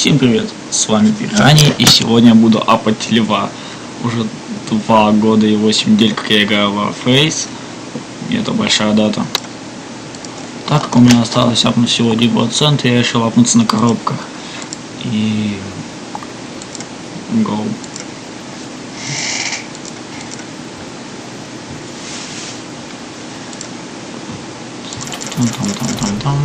Всем привет, с вами Пирани, и сегодня буду апать льва. Уже два года и 8 недель, как я играю в Warface, и это большая дата. Так как у меня осталось апнуть всего 1%, я решил апнуться на коробках. И... Go. Там-там-там-там-там.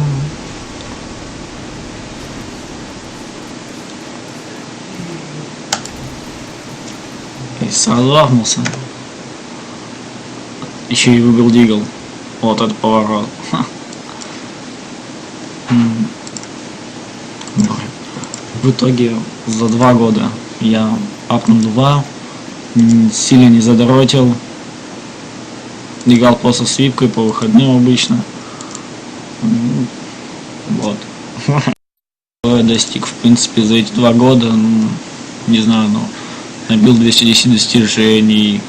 И ахнулся. Еще и выбил дигл. Вот это поворот. В итоге за два года я апнул два, сильно не задоротил, играл просто с випкой по выходным обычно. Вот. Достиг, в принципе, за эти два года, ну, не знаю, ну, набил 210 достижений,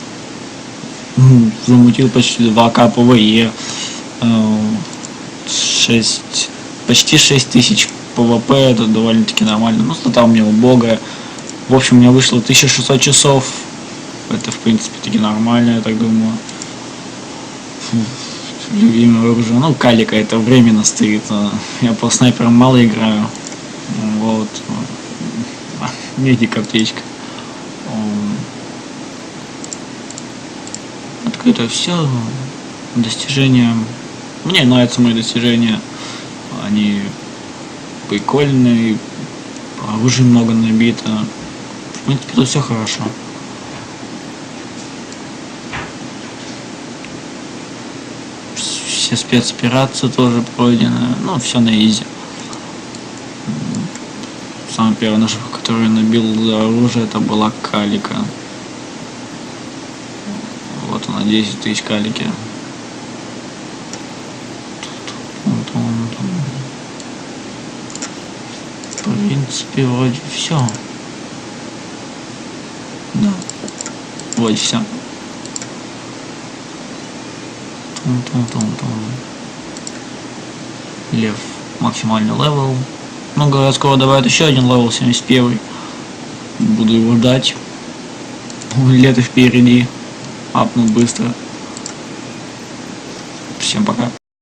замутил почти 2к ПВЕ, э, 6, почти 6 тысяч ПВП, это довольно-таки нормально, ну, стата у меня убогая, в общем, у меня вышло 1600 часов, это, в принципе, таки нормально, я так думаю. Любимое оружие, ну, калика, это временно стоит, а, я по снайперам мало играю, вот, А, медик аптечка. М, Открыто все достижения. Мне нравятся мои достижения. Они прикольные. Оружия много набито. В принципе, тут все хорошо. Все спецоперации тоже пройдены. Ну, все на изи. М, Самый первый наживка, который я набил за оружие, это была калика. Вот она, 10 тысяч калики. В принципе, вроде все. Да. Вроде все. Лев. Максимальный левел. Ну, говорят, скоро добавят еще один левел 71. Буду его ждать. Лето впереди. Апну быстро. Всем пока.